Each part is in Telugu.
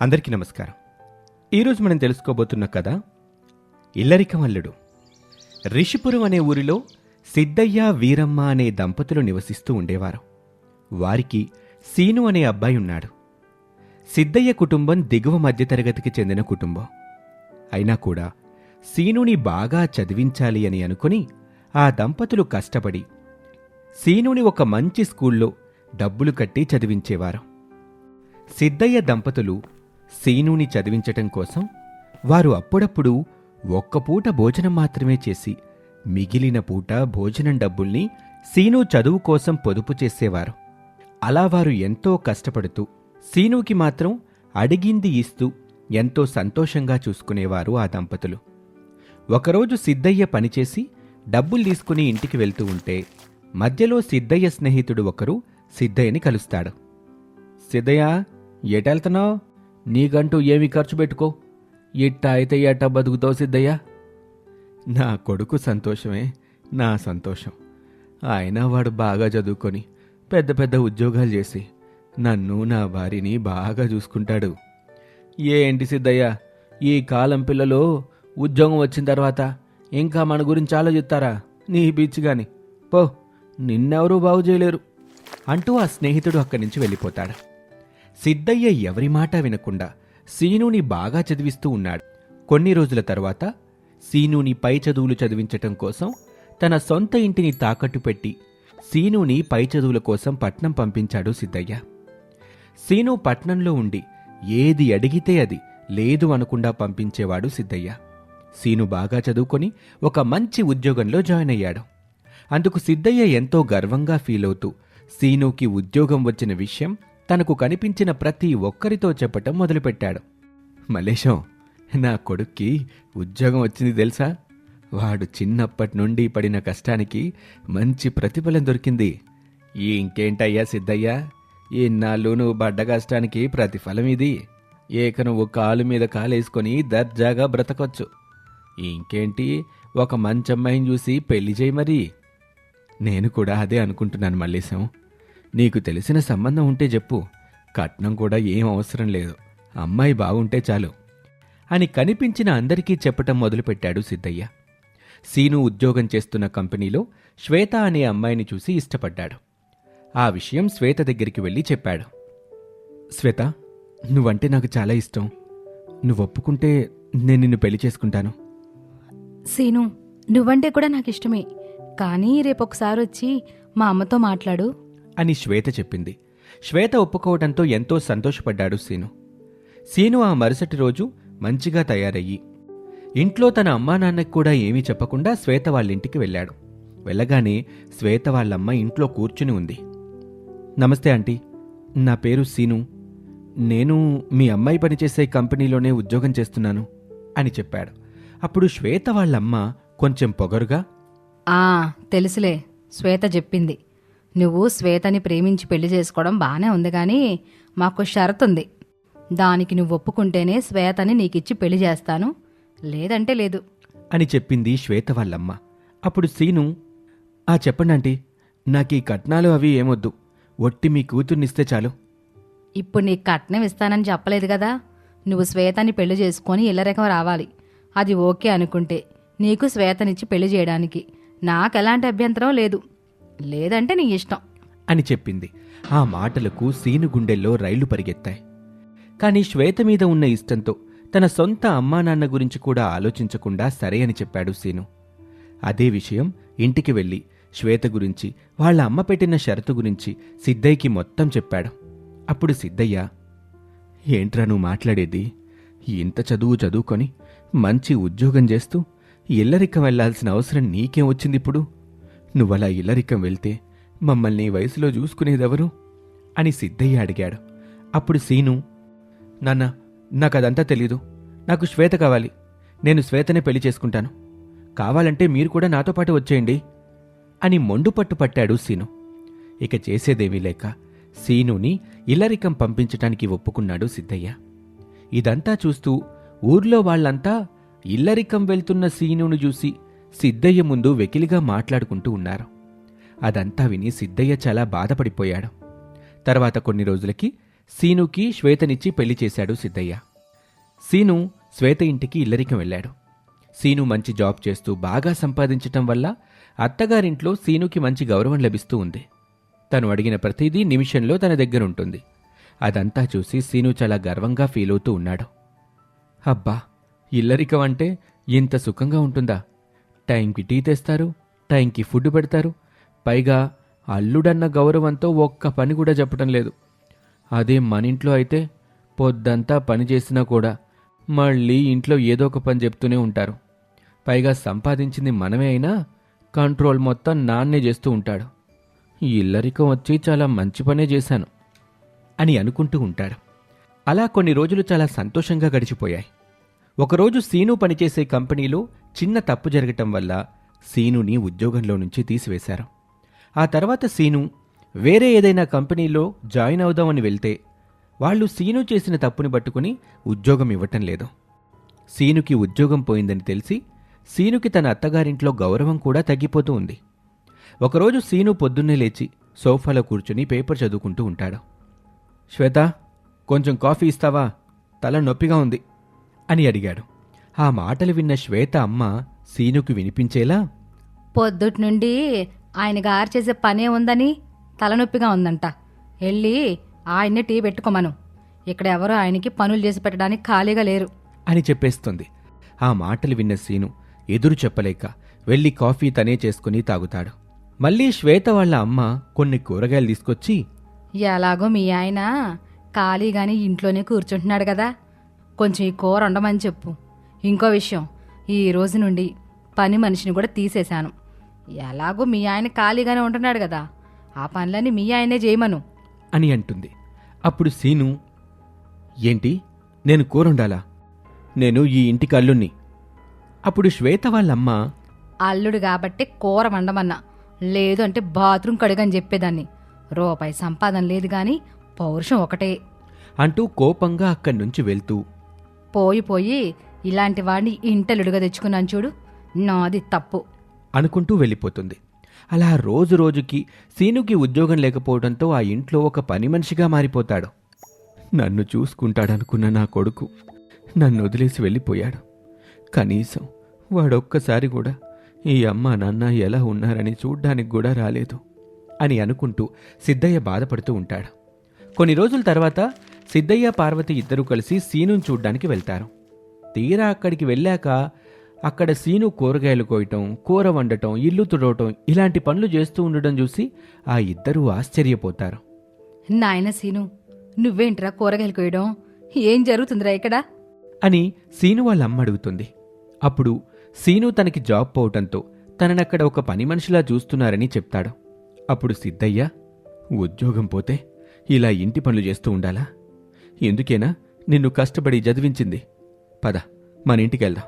అందరికీ నమస్కారం. ఈరోజు మనం తెలుసుకోబోతున్న కథ ఇల్లరికమల్లుడు. రిషిపురం అనే ఊరిలో సిద్ధయ్య వీరమ్మ అనే దంపతులు నివసిస్తూ ఉండేవారు. వారికి సీను అనే అబ్బాయి ఉన్నాడు. సిద్ధయ్య కుటుంబం దిగువ మధ్యతరగతికి చెందిన కుటుంబం. అయినా కూడా సీనుని బాగా చదివించాలి అని అనుకుని ఆ దంపతులు కష్టపడి సీనుని ఒక మంచి స్కూల్లో డబ్బులు కట్టి చదివించేవారు. సిద్ధయ్య దంపతులు సీనుని చదివించటం కోసం వారు అప్పుడప్పుడు ఒక్క పూట భోజనం మాత్రమే చేసి మిగిలిన పూట భోజనం డబ్బుల్ని సీను చదువు కోసం పొదుపు చేసేవారు. అలా వారు ఎంతో కష్టపడుతూ సీనుకి మాత్రం అడిగింది ఇస్తూ ఎంతో సంతోషంగా చూసుకునేవారు ఆ దంపతులు. ఒకరోజు సిద్ధయ్య పనిచేసి డబ్బులు తీసుకుని ఇంటికి వెళ్తూ ఉంటే మధ్యలో సిద్ధయ్య స్నేహితుడు ఒకరు సిద్ధయ్యని కలుస్తాడు. సిద్ధయ్య ఎటెళ్తున్నావు? నీకంటూ ఏమి ఖర్చు పెట్టుకో? ఇట్ట అయితే ఎట్ట బతుకుతావు సిద్ధయ్యా? నా కొడుకు సంతోషమే నా సంతోషం. అయినా వాడు బాగా చదువుకొని పెద్ద పెద్ద ఉద్యోగాలు చేసి నన్ను నా భార్యని బాగా చూసుకుంటాడు. ఏంటి సిద్ధయ్య ఈ కాలం పిల్లలు ఉద్యోగం వచ్చిన తర్వాత ఇంకా మన గురించి ఆలోచిస్తారా? నీ పిచ్చి కానీ పో నిన్నెవరూ బాగు చేయలేరు. అంటూ ఆ స్నేహితుడు అక్కడి నుంచి వెళ్ళిపోతాడు. సిద్ధయ్య ఎవరి మాట వినకుండా సీనుని బాగా చదివిస్తూ ఉన్నాడు. కొన్ని రోజుల తర్వాత సీనుని పై చదువులు చదివించటం కోసం తన సొంత ఇంటిని తాకట్టు పెట్టి సీనుని పై చదువుల కోసం పట్నం పంపించాడు సిద్ధయ్య. సీను పట్నంలో ఉండి ఏది అడిగితే అది లేదు అనకుండా పంపించేవాడు సిద్ధయ్య. సీను బాగా చదువుకొని ఒక మంచి ఉద్యోగంలో జాయిన్ అయ్యాడు. అందుకు సిద్ధయ్య ఎంతో గర్వంగా ఫీల్ అవుతూ సీనుకి ఉద్యోగం వచ్చిన విషయం తనకు కనిపించిన ప్రతి ఒక్కరితో చెప్పటం మొదలుపెట్టాడు. మలేశం నా కొడుక్కి ఉద్యోగం వచ్చింది తెలుసా? వాడు చిన్నప్పటి నుండి పడిన కష్టానికి మంచి ప్రతిఫలం దొరికింది. ఇంకేంటయ్యా సిద్ధయ్యా? ఇన్నాళ్ళు నువ్వు పడ్డ కష్టానికి ప్రతిఫలం ఇది. ఏక నువ్వు కాలు మీద కాలేసుకొని దర్జాగా బ్రతకొచ్చు. ఇంకేంటి? ఒక మంచి అమ్మాయిని చూసి పెళ్ళి చేయి మరి. నేను కూడా అదే అనుకుంటున్నాను మల్లేశం. నీకు తెలిసిన సంబంధం ఉంటే చెప్పు. కట్నం కూడా ఏం అవసరం లేదు. అమ్మాయి బాగుంటే చాలు. అని కనిపించిన అందరికీ చెప్పటం మొదలుపెట్టాడు సిద్ధయ్య. సీను ఉద్యోగం చేస్తున్న కంపెనీలో శ్వేత అనే అమ్మాయిని చూసి ఇష్టపడ్డాడు. ఆ విషయం శ్వేత దగ్గరికి వెళ్ళి చెప్పాడు. శ్వేత నువ్వంటే నాకు చాలా ఇష్టం. నువ్వు ఒప్పుకుంటే నేను నిన్ను పెళ్ళి చేసుకుంటాను. సీను నువ్వంటే కూడా నాకు ఇష్టమే. కానీ రేపొకసారి వచ్చి మా అమ్మతో మాట్లాడు. అని శ్వేత చెప్పింది. శ్వేత ఒప్పుకోవడంతో ఎంతో సంతోషపడ్డాడు సీను. సీను ఆ మరుసటి రోజు మంచిగా తయారయ్యి. ఇంట్లో తన అమ్మా నాన్నకి కూడా ఏమీ చెప్పకుండా శ్వేత వాళ్ళింటికి వెళ్ళాడు. వెళ్ళగానే శ్వేత వాళ్ళమ్మ ఇంట్లో కూర్చుని ఉంది. నమస్తే ఆంటీ. నా పేరు సీను. నేను మీ అమ్మాయి పనిచేసే కంపెనీలోనే ఉద్యోగం చేస్తున్నాను అని చెప్పాడు. అప్పుడు శ్వేత వాళ్ళమ్మ కొంచెం పొగరుగా తెలుసులే శ్వేత చెప్పింది. నువ్వు శ్వేతని ప్రేమించి పెళ్ళి చేసుకోవడం బానే ఉంది కానీ మాకు షరతు ఉంది దానికి నువ్వు ఒప్పుకుంటేనే శ్వేతని నీకిచ్చి పెళ్ళి చేస్తాను. లేదంటే లేదు. అని చెప్పింది శ్వేత వాళ్ళమ్మ. అప్పుడు సీను ఆ చెప్పండి నాకు ఈ కట్నాలు అవి ఏమొద్దు. ఒట్టి మీ కూతుర్నిస్తే చాలు. ఇప్పుడు నీకు కట్నం ఇస్తానని చెప్పలేదు కదా. నువ్వు శ్వేతని పెళ్ళి చేసుకొని ఇల్లరకం రావాలి. అది ఓకే అనుకుంటే నీకు శ్వేతనిచ్చి పెళ్ళి చేయడానికి. నాకు ఎలాంటి అభ్యంతరం లేదు. లేదంటే నీ ఇష్టం. అని చెప్పింది. ఆ మాటలకు సీను గుండెల్లో రైళ్ళు పరిగెత్తాయి. కానీ శ్వేత మీద ఉన్న ఇష్టంతో తన సొంత అమ్మా నాన్న గురించి కూడా ఆలోచించకుండా సరే అని చెప్పాడు సీను. అదే విషయం ఇంటికి వెళ్ళి శ్వేత గురించి వాళ్ళ అమ్మ పెట్టిన షరతు గురించి సిద్ధయ్యకి మొత్తం చెప్పాడు. అప్పుడు సిద్ధయ్య ఏంట్రా నువ్వు మాట్లాడేది? ఇంత చదువు చదువుకొని మంచి ఉద్యోగం చేస్తూ ఇల్లరికం వెళ్ళాల్సిన అవసరం నీకేం వచ్చింది ఇప్పుడు నువ్వలా ఇల్లరికం వెళ్తే మమ్మల్ని వయసులో చూసుకునేదెవరు? అని సిద్ధయ్య అడిగాడు. అప్పుడు సీను నాన్న నాకదంతా తెలీదు. నాకు శ్వేత కావాలి. నేను శ్వేతనే పెళ్ళి చేసుకుంటాను. కావాలంటే మీరు కూడా నాతో పాటు వచ్చేయండి. అని మొండుపట్టు పట్టాడు సీను. ఇక చేసేదేమీ లేక సీనుని ఇల్లరికం పంపించటానికి ఒప్పుకున్నాడు సిద్ధయ్య. ఇదంతా చూస్తూ ఊర్లో వాళ్ళంతా ఇల్లరికం వెళ్తున్న సీనును చూసి సిద్ధయ్య ముందు వెకిలిగా మాట్లాడుకుంటూ ఉన్నారు. అదంతా విని సిద్ధయ్య చాలా బాధపడిపోయాడు. తర్వాత కొన్ని రోజులకి సీనుకి శ్వేతనిచ్చి పెళ్ళి చేశాడు సిద్ధయ్య. సీను శ్వేత ఇంటికి ఇల్లరికం వెళ్ళాడు. సీను మంచి జాబ్ చేస్తూ బాగా సంపాదించటం వల్ల అత్తగారింట్లో సీనుకి మంచి గౌరవం లభిస్తూ ఉంది. తను అడిగిన ప్రతిదీ నిమిషంలో తన దగ్గరుంటుంది అదంతా చూసి సీను చాలా గర్వంగా ఫీల్ అవుతూ ఉన్నాడు. అబ్బా! ఇల్లరికం అంటే ఇంత సుఖంగా ఉంటుందా? టైంకి టీ తెస్తారు టైంకి ఫుడ్ పెడతారు. పైగా అల్లుడన్న గౌరవంతో ఒక్క పని కూడా చెప్పటం లేదు. అదే మన ఇంట్లో అయితే పొద్దంతా పని చేసినా కూడా మళ్ళీ ఇంట్లో ఏదో ఒక పని చెప్తూనే ఉంటారు. పైగా సంపాదించింది మనమే అయినా కంట్రోల్ మొత్తం నాన్నే చేస్తూ ఉంటాడు. ఇల్లరికం వచ్చి చాలా మంచి పనే చేశాను అని అనుకుంటూ ఉంటాడు. అలా కొన్ని రోజులు చాలా సంతోషంగా గడిచిపోయాయి. ఒకరోజు సీను పనిచేసే కంపెనీలో చిన్న తప్పు జరగటం వల్ల సీనుని ఉద్యోగంలో నుంచి తీసివేశారు. ఆ తర్వాత సీను వేరే ఏదైనా కంపెనీలో జాయిన్ అవుదామని వెళ్తే వాళ్ళు సీను చేసిన తప్పుని పట్టుకుని ఉద్యోగం ఇవ్వటం లేదు. సీనుకి ఉద్యోగం పోయిందని తెలిసి సీనుకి తన అత్తగారింట్లో గౌరవం కూడా తగ్గిపోతూ ఉంది. ఒకరోజు సీను పొద్దున్నే లేచి సోఫాలో కూర్చుని పేపర్ చదువుకుంటూ ఉంటాడు. శ్వేత కొంచెం కాఫీ ఇస్తావా? తల నొప్పిగా ఉంది అని అడిగాడు. ఆ మాటలు విన్న శ్వేత అమ్మ సీనుకి వినిపించేలా పొద్దుటి నుండి ఆయన గారు చేసే పనే ఉందని తలనొప్పిగా ఉందంట. వెళ్ళి ఆయన్ని టీ పెట్టుకోమను. ఇక్కడ ఎవరు ఆయనకి పనులు చేసి పెట్టడానికి ఖాళీగా లేరు. అని చెప్పేస్తుంది. ఆ మాటలు విన్న సీను ఎదురు చెప్పలేక వెళ్ళి కాఫీ తనే చేసుకుని తాగుతాడు. మళ్ళీ శ్వేత వాళ్ళ అమ్మ కొన్ని కూరగాయలు తీసుకొచ్చి ఎలాగో మీ ఆయన ఖాళీగాని ఇంట్లోనే కూర్చుంటున్నాడు కదా. కొంచెం ఈ కూర వండమని చెప్పు. ఇంకో విషయం. ఈ రోజు నుండి పని మనిషిని కూడా తీసేశాను. ఎలాగో మీ ఆయన ఖాళీగానే ఉంటున్నాడు కదా. ఆ పనులన్నీ మీ ఆయనే చేయమను. అని అంటుంది. అప్పుడు సీను ఏంటి? నేను కూరుండాలా? నేను ఈ ఇంటికి అల్లుణ్ణి అప్పుడు శ్వేత వాళ్ళమ్మ అల్లుడు కాబట్టి కూర వండమన్నా. లేదు అంటే బాత్రూమ్ కడుగని చెప్పేదాన్ని. రూపాయి సంపాదన లేదు గాని పౌరుషం ఒకటే. అంటూ కోపంగా అక్కడి నుంచి వెళ్తూ పోయి పోయి ఇలాంటి వాడిని ఇంటలుడుగా తెచ్చుకున్నాను చూడు నాది తప్పు. అనుకుంటూ వెళ్ళిపోతుంది. అలా రోజు రోజుకి సీనుకి ఉద్యోగం లేకపోవడంతో ఆ ఇంట్లో ఒక పని మనిషిగా మారిపోతాడు. నన్ను చూసుకుంటాడనుకున్న నా కొడుకు నన్ను వదిలేసి వెళ్ళిపోయాడు. కనీసం వాడొక్కసారి కూడా ఈ అమ్మ నాన్న ఎలా ఉన్నారని చూడ్డానికి కూడా రాలేదు అని అనుకుంటూ సిద్ధయ్య బాధపడుతూ ఉంటాడు. కొన్ని రోజుల తర్వాత సిద్ధయ్య పార్వతి ఇద్దరూ కలిసి సీనుని చూడ్డానికి వెళ్తారు. తీరా అక్కడికి వెళ్ళాక అక్కడ సీను కూరగాయలు కోయటం కూర వండటం ఇల్లు తుడవటం ఇలాంటి పనులు చేస్తూ ఉండడం చూసి ఆ ఇద్దరూ ఆశ్చర్యపోతారు. నాయన సీను నువ్వేంట్రా కూరగాయలు కోయడం? ఏం జరుగుతుందిరా ఇక్కడ? అని సీను వాళ్ళ అమ్మ అడుగుతుంది. అప్పుడు సీను తనకి జాబ్ పోవటంతో తననక్కడ ఒక పని మనిషిలా చూస్తున్నారని చెప్తాడు. అప్పుడు సిద్ధయ్య ఉద్యోగం పోతే ఇలా ఇంటి పనులు చేస్తూ ఉండాలా? ఎందుకేనా? నిన్ను కష్టపడి చదివించింది. పద మన ఇంటికి వెళ్దాం.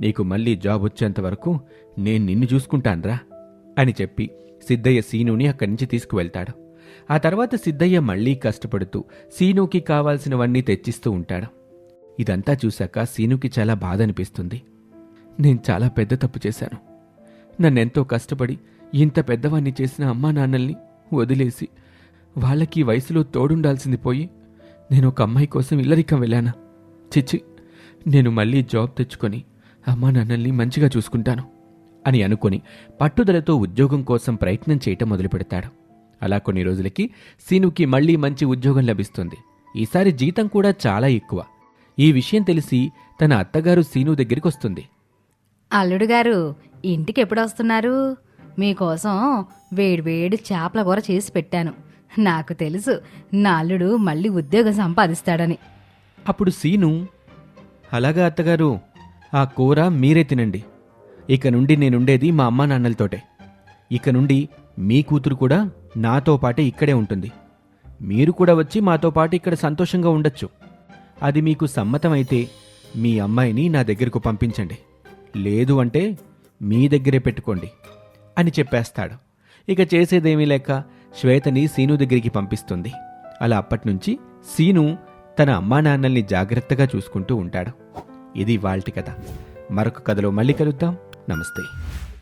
నీకు మళ్ళీ జాబ్ వచ్చేంత వరకు నేను నిన్ను చూసుకుంటాన్రా అని చెప్పి సిద్ధయ్య సీనుని అక్కడి నుంచి తీసుకువెళ్తాడు. ఆ తర్వాత సిద్ధయ్య మళ్ళీ కష్టపడుతూ సీనుకి కావాల్సినవన్నీ తెచ్చిస్తూ ఉంటాడు. ఇదంతా చూశాక సీనుకి చాలా బాధ అనిపిస్తుంది నేను చాలా పెద్ద తప్పు చేశాను. నన్నెంతో కష్టపడి ఇంత పెద్దవాణ్ణి చేసిన అమ్మా నాన్నల్ని వదిలేసి వాళ్ళకి వయసులో తోడుండాల్సింది పోయి నేను ఒక అమ్మాయి కోసం ఇల్లరికం వెళ్ళానా? చిచ్చి నేను మళ్ళీ జాబ్ తెచ్చుకొని అమ్మా నాన్నల్ని మంచిగా చూసుకుంటాను అని అనుకొని పట్టుదలతో ఉద్యోగం కోసం ప్రయత్నం చేయటం మొదలు పెడతాడు అలా కొన్ని రోజులకి సీనుకి మళ్ళీ మంచి ఉద్యోగం లభిస్తుంది. ఈసారి జీతం కూడా చాలా ఎక్కువ. ఈ విషయం తెలిసి తన అత్తగారు సీను దగ్గరికి వస్తుంది అల్లుడు గారు ఇంటికి ఎప్పుడు వస్తున్నారు? మీకోసం వేడివేడి చేపల కూర చేసి పెట్టాను. నాకు తెలుసు నా అల్లుడు మళ్ళీ ఉద్యోగం సంపాదిస్తాడని. అప్పుడు సీను అలాగా అత్తగారు. ఆ కూర మీరే తినండి. ఇక నుండి నేనుండేది మా అమ్మా నాన్నలతోటే. ఇక నుండి మీ కూతురు కూడా నాతో పాటే ఇక్కడే ఉంటుంది. మీరు కూడా వచ్చి మాతో పాటు ఇక్కడ సంతోషంగా ఉండొచ్చు. అది మీకు సమ్మతమైతే మీ అమ్మాయిని నా దగ్గరకు పంపించండి. లేదు అంటే మీ దగ్గరే పెట్టుకోండి అని చెప్పేస్తాడు. ఇక చేసేదేమీ లేక శ్వేతని సీను దగ్గరికి పంపిస్తుంది. అలా అప్పటినుంచి సీను తన అమ్మా నాన్నల్ని జాగ్రత్తగా చూసుకుంటూ ఉంటాడు. ఇది వాళ్ళ కథ. మరొక కథలో మళ్ళీ కలుద్దాం. నమస్తే.